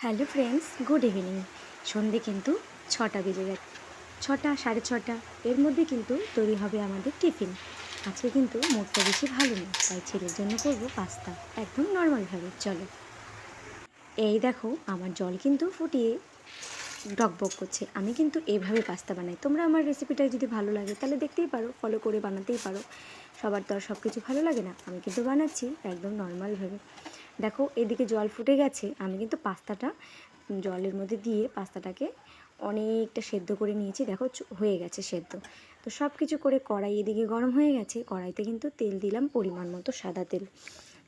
Hello friends, good evening. সন্ধে কিন্তু ছটা বেজে গেছে। ছটা, সাড়ে ছটা, এর মধ্যে কিন্তু তৈরি হবে আমাদের টিফিন। আজকে কিন্তু মুডটা বেশি ভালো নেই, তাই ছেলের জন্য করব পাস্তা, একদম নর্মালভাবে চলো। এই দেখো, আমার জল কিন্তু ফুটিয়ে ডকবক করছে। আমি কিন্তু এইভাবে পাস্তা বানাই। তোমরা আমার রেসিপিটা যদি ভালো লাগে, তাহলে দেখতেই পারো ফলো করে বানাতেই পারো। সবার তো আর সব কিছু ভালো লাগে না। আমি কিন্তু বানাচ্ছি, একদম নর্মালভাবে দেখো, এদিকে জল ফুটে গেছে। আমি কিন্তু পাস্তাটা জলের মধ্যে দিয়ে পাস্তাটাকে অনেকটা সেদ্ধ করে নিয়েছি। দেখো হয়ে গেছে সেদ্ধ। তো সব কিছু করে কড়াই এদিকে গরম হয়ে গেছে। কড়াইতে কিন্তু তেল দিলাম পরিমাণ মতো সাদা তেল।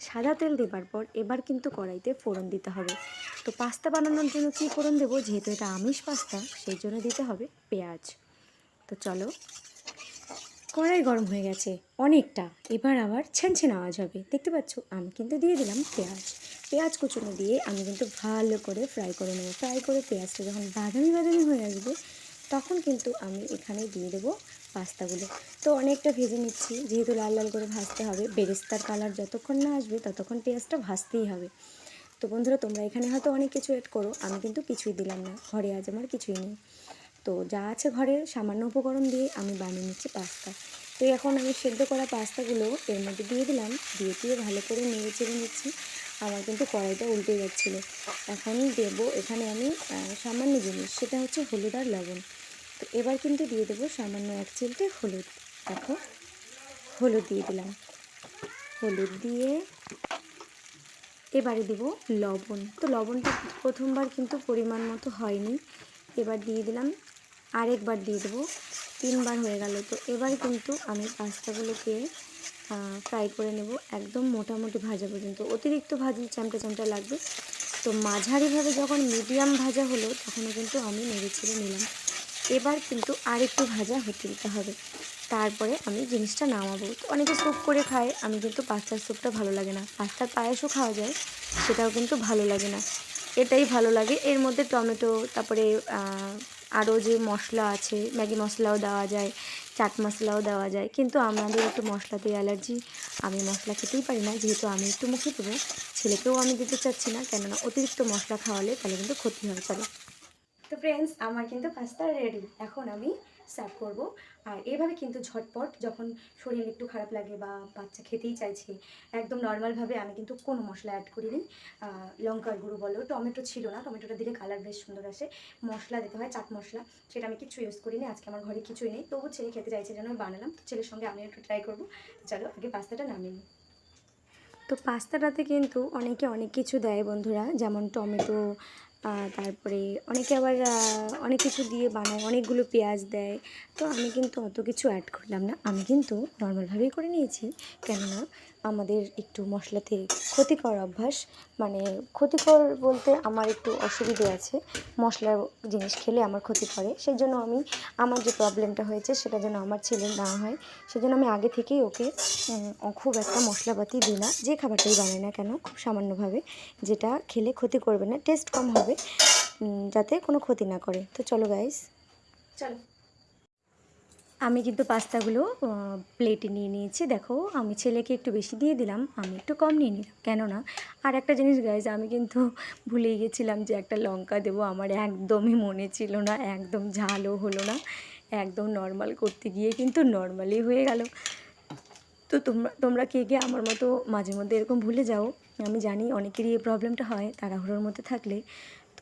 সাদা তেল দেবার পর এবার কিন্তু কড়াইতে ফোড়ন দিতে হবে। তো পাস্তা বানানোর জন্য কী ফোড়ন দেবো? যেহেতু এটা আমিষ পাস্তা, সেই জন্য দিতে হবে পেঁয়াজ। তো চলো কড়াই গরম হয়ে গেছে, অনেকটা। এবার আবার ছেনছেন আওয়াজ হবে। দেখতে পাচ্ছ, আমি কিন্তু দিয়ে দিলাম পেঁয়াজ। পেঁয়াজ কুচুনো দিয়ে আমি কিন্তু ভালো করে ফ্রাই করে নেব। ফ্রাই করে পেঁয়াজটা যখন বাদামি বাদামি হয়ে আসবে, তখন কিন্তু আমি এখানে দিয়ে দেবো পাস্তাগুলো। তো অনেকটা ভেজে নিচ্ছি। যেহেতু লাল লাল করে ভাজতে হবে, বেরেস্তার কালার যতক্ষণ না আসবে, ততক্ষণ পেঁয়াজটা ভাজতেই হবে। তো বন্ধুরা, তোমরা এখানে হয়তো অনেক কিছু অ্যাড করো, আমি কিন্তু কিছুই দিলাম না। ঘরে আজ আমার কিছুই নেই। তো যা আছে ঘরে সামান্য উপকরণ দিয়ে আমি বানিয়ে নিচ্ছি পাস্তা। তো এখন আমি সেদ্ধ করা পাস্তাগুলো এর মধ্যে দিয়ে দিলাম, দিয়ে দিয়ে ভালো করে নেড়ে চেড়ে নিচ্ছি। আমার কিন্তু কড়াইটা উল্টে যাচ্ছিল। এখন দেবো এখানে আমি সামান্য জিনিস, সেটা হচ্ছে হলুদ আর লবণ। তো এবার কিন্তু দিয়ে দেবো সামান্য এক চিলটে হলুদ। দেখো, হলুদ দিয়ে দিলাম। হলুদ দিয়ে এবারে দেবো লবণ। তো লবণটা প্রথমবার কিন্তু পরিমাণ মতো হয়নি। এবার দিয়ে দিলাম আরেকবার দিয়ে দেবো। তিনবার হয়ে গেল। তো এবার কিন্তু আমি পাস্তাগুলোকে ফ্রাই করে নেব একদম মোটামুটি ভাজা পর্যন্ত। অতিরিক্ত ভাজি চামটা চামটা লাগবে। তো মাঝারিভাবে যখন মিডিয়াম ভাজা হলো, তখনও কিন্তু আমি নেড়ে ছেড়ে নিলাম। এবার কিন্তু আরেকটু ভাজা হতে দিতে হবে। তারপরে আমি জিনিসটা নামাবো। তো অনেকে স্যুপ করে খায়, আমি কিন্তু পাস্তার স্যুপটা ভালো লাগে না। পাস্তার পায়েসও খাওয়া যায়, সেটাও কিন্তু ভালো লাগে না। এটাই ভালো লাগে। এর মধ্যে টমেটো, তারপরে আরও যে মশলা আছে, ম্যাগি মশলাও দেওয়া যায়, চাট মশলাও দেওয়া যায়, কিন্তু আমাদের একটু মশলাতে অ্যালার্জি। আমি মশলা খেতেই পারি না, যেহেতু আমি একটু মুখে দেবো ছেলেকেও আমি দিতে চাচ্ছি না, কেননা অতিরিক্ত মশলা খাওয়ালে তাহলে কিন্তু ক্ষতি হয়ে যাবে। তো ফ্রেন্ডস আমার কিন্তু পাস্তা রেডি এখন আমি সার্ভ করব। আর এভাবে কিন্তু ঝটপট যখন শরীর একটু খারাপ লাগে বা বাচ্চা খেতেই চাইছে, একদম নর্মালভাবে আমি কিন্তু কোনো মশলা অ্যাড করিনি। লঙ্কার গুঁড়ো বলো, টমেটো ছিল না, টমেটোটা দিলে কালার বেশ সুন্দর আসে। মশলা দিতে হয় চাট মশলা, সেটা আমি কিছু ইউজ করিনি, আজকে আমার ঘরে কিছুই নেই। তবু ছেলে খেতে চাইছে যেন বানালাম, তো ছেলের সঙ্গে আমি একটু ট্রাই করব। চলো, আগে পাস্তাটা নামিয়ে নিই। তো পাস্তাটাতে কিন্তু অনেকে অনেক কিছু দেয় বন্ধুরা, যেমন টমেটো তারপরে অনেকে আবার অনেক কিছু দিয়ে বানায়, অনেকগুলো পেঁয়াজ দেয়। তো আমি কিন্তু অত কিছু অ্যাড করলাম না। আমি কিন্তু নর্মালভাবেই করে নিয়েছি। কেননা আমাদের একটু মশলাতে ক্ষতিকর অভ্যাস। মানে ক্ষতিকর বলতে আমার একটু অসুবিধে আছে। মশলার জিনিস খেলে আমার ক্ষতি করে। সেই জন্য আমি, আমার যে প্রবলেমটা হয়েছে সেটা যেন আমার ছেলে না হয়। সেজন্য আমি আগে থেকেই ওকে খুব একটা মশলাপাতি দিই না। যে খাবারটাই বানাই না কেন, খুব সামান্যভাবে। যেটা খেলে ক্ষতি করবে না টেস্ট কম হবে যাতে কোনো ক্ষতি না করে। তো চলো গাইস চলো। আমি কিন্তু পাস্তাগুলো প্লেটে নিয়ে নিয়েছি। দেখো, আমি ছেলেকে একটু বেশি দিয়ে দিলাম, আমি একটু কম নিয়ে নিলাম। কেননা, আর একটা জিনিস গাইজ আমি কিন্তু ভুলেই গেছিলাম যে একটা লঙ্কা দেবো। আমার একদমই মনে ছিল না, একদম ঝালও হলো না। একদম নর্মাল করতে গিয়ে কিন্তু নর্মালি হয়ে গেল। তো তোমরা তোমরা কে কে আমার মতো মাঝে মধ্যে এরকম ভুলে যাও? আমি জানি অনেকেরই এই প্রবলেমটা হয়, তাড়াহুড়োর মধ্যে থাকলে।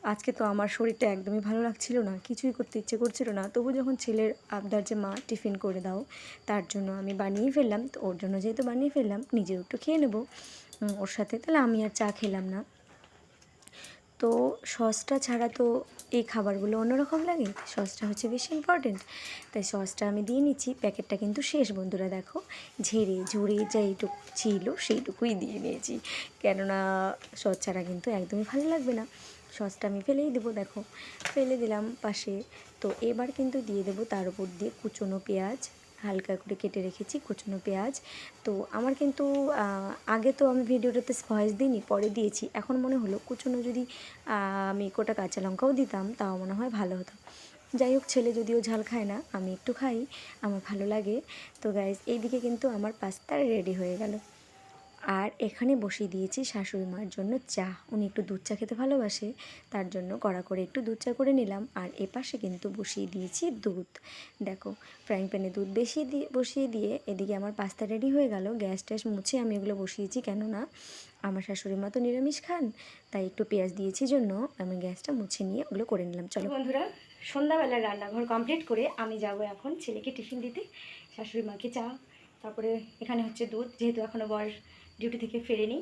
আজকে তো আমার শরীরটা একদমই ভালো লাগছিল না, কিছুই করতে ইচ্ছে করছিল না। তবু যখন ছেলের আবদার যে মা টিফিন করে দাও, তার জন্য আমি বানিয়ে ফেললাম। তো ওর জন্য যেহেতু বানিয়ে ফেললাম, নিজেও একটু খেয়ে নেব। ওর সাথে তাহলে আমি আর চা খেলাম না। তো সসটা ছাড়া তো এই খাবারগুলো অন্যরকম লাগে। সসটা হচ্ছে বেশি ইম্পর্টেন্ট তাই সসটা আমি দিয়ে নিচ্ছি। প্যাকেটটা কিন্তু শেষ, বন্ধুরা দেখো। ঝেড়ে, ঝুড়ে যেইটুকু ছিল সেইটুকুই দিয়ে নিয়েছি। কেননা সস ছাড়া কিন্তু একদমই ভালো লাগবে না। সসটা আমি ফেলেই দেবো, দেখো। ফেলে দিলাম পাশে। তো এবার কিন্তু দিয়ে দেবো তার উপর দিয়ে কুচনো পেঁয়াজ, হালকা করে কেটে রেখেছি কুচনো পেঁয়াজ। তো আমার কিন্তু আগে তো আমি ভিডিওটাতে ভয়েস দিইনি, পরে দিয়েছি। এখন মনে হলো কুচনো যদি আমি কোটা কাঁচা লঙ্কাও দিতাম, তাও মনে হয় ভালো হতো। যাই হোক, ছেলে যদিও ঝাল খায় না, আমি একটু খাই, আমার ভালো লাগে। তো গাইজ এইদিকে কিন্তু আমার পাস্তা রেডি হয়ে গেল। আর এখানে বসিয়ে দিয়েছি শাশুড়ি মার জন্য চা। উনি একটু দুধ চা খেতে ভালোবাসে, তার জন্য কড়া করে একটু দুধ চা করে নিলাম। আর এপাশে কিন্তু বসিয়ে দিয়েছি দুধ। দেখো, ফ্রাইং প্যানে দুধ বেশি দিয়ে বসিয়ে দিয়ে এদিকে আমার পাস্তা রেডি হয়ে গেল। গ্যাস ট্যাস মুছে আমি এগুলো বসিয়েছি, কেননা আমার শাশুড়ি মা তো নিরামিষ খান, তাই একটু পেঁয়াজ দিয়েছি জন্য আমি গ্যাসটা মুছে নিয়ে ওগুলো করে নিলাম। চলো। বন্ধুরা সন্ধ্যাবেলার রান্নাঘর কমপ্লিট করে আমি যাব এখন ছেলেকে টিফিন দিতে, শাশুড়ি মাকে চা, তারপরে এখানে হচ্ছে দুধ, যেহেতু এখনও বর ডিউটি থেকে ফেরেনি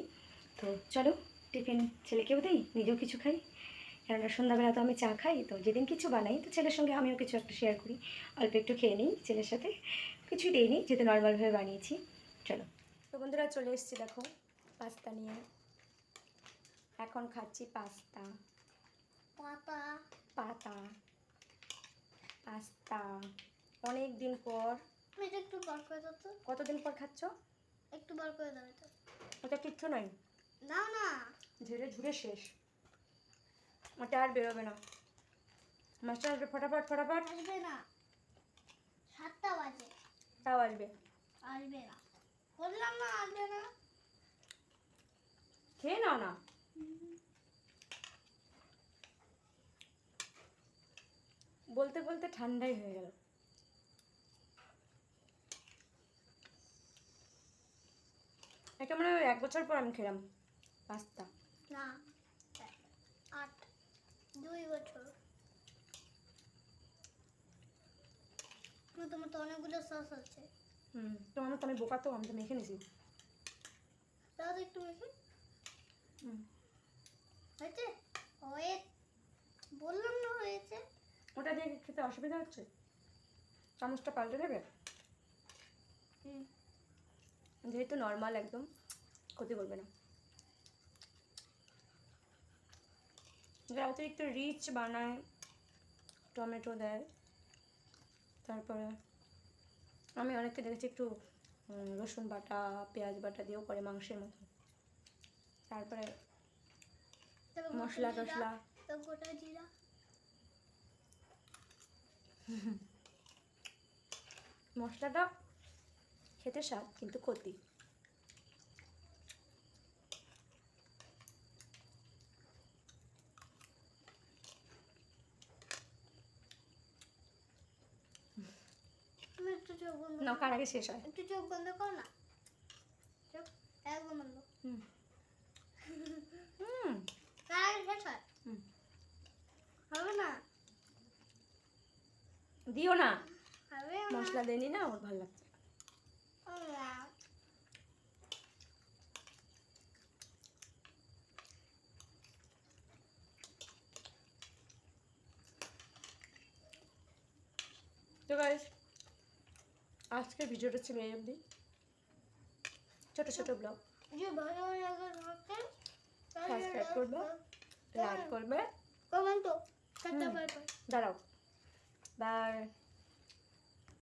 তো চলো টিফিন ছেলেকেও দিই নিজেও কিছু খাই। কেননা সন্ধ্যাবেলা তো আমি চা খাই তো যেদিন কিছু বানাই তো ছেলের সঙ্গে আমিও কিছু একটা শেয়ার করি। অল্প একটু খেয়ে নিই ছেলের সাথে। কিছুই দিইনি যেহেতু নর্মালভাবে বানিয়েছি। চলো। তো বন্ধুরা চলে এসেছি দেখো পাস্তা নিয়ে। এখন খাচ্ছি পাস্তা। পাতা। পাতা। পাস্তা। অনেক দিন পর একটু বার করে দাও তো। কতদিন পর খাচ্ছ? একটু বার করে দাও এটা। ওটা কিচ্ছু নয় না না। ঝেড়ে ঝুড়ে শেষ। ওটা আর বেরোবে না। মাস্টার আসবে ফটাফট ফটাফট। আসবে না। সাতটা বাজে। তাও আসবে। আসবে না। বললাম না আসবে না। খেয়ে নাও না। বলতে বলতে ঠান্ডাই হয়ে গেল। এটা মানে ওই এক বছর পর আমি খেলাম পাস্তা। না আট দুই বছর। তোমার তো অনেকগুলো সস আছে। হুম তোমার তো আমি বোকা তো আমি তো মেখে নিছি। দাও তো একটু মেখে। হুম। হয়েছে? হয়ে বললাম না হয়েছে। ওটা দিয়ে খেতে অসুবিধা হচ্ছে? চামচটা পাল্টে দেবে? হুম। যেহেতু নর্মাল একদম। ক্ষতি করবে না। যারা অতিরিক্ত রিচ বানায় টমেটো দেয় তারপরে আমি অনেককে দেখেছি একটু রসুন বাটা পেঁয়াজ বাটা দিয়েও করে মাংসের মতো। তারপরে মশলা গোটা জিরা। মশলাটা খেতে স্বাদ কিন্তু ক্ষতি। চোখ বন্ধ না কার। আগে শেষ হয়? একটু চোখ বন্ধ করো না। চোখ একদম বন্ধ। হুম। হুম। কার আগে শেষ হয়? হুম। হবে না? দিও না। মশলা দেয়নি না ওর ভালো লাগছে। তো গাইস আজকের ভিডিওটা ছিল এই অবধি। ছোট ছোটো ব্লগ। করবে, লাইক করবে। দাঁড়াও। বাই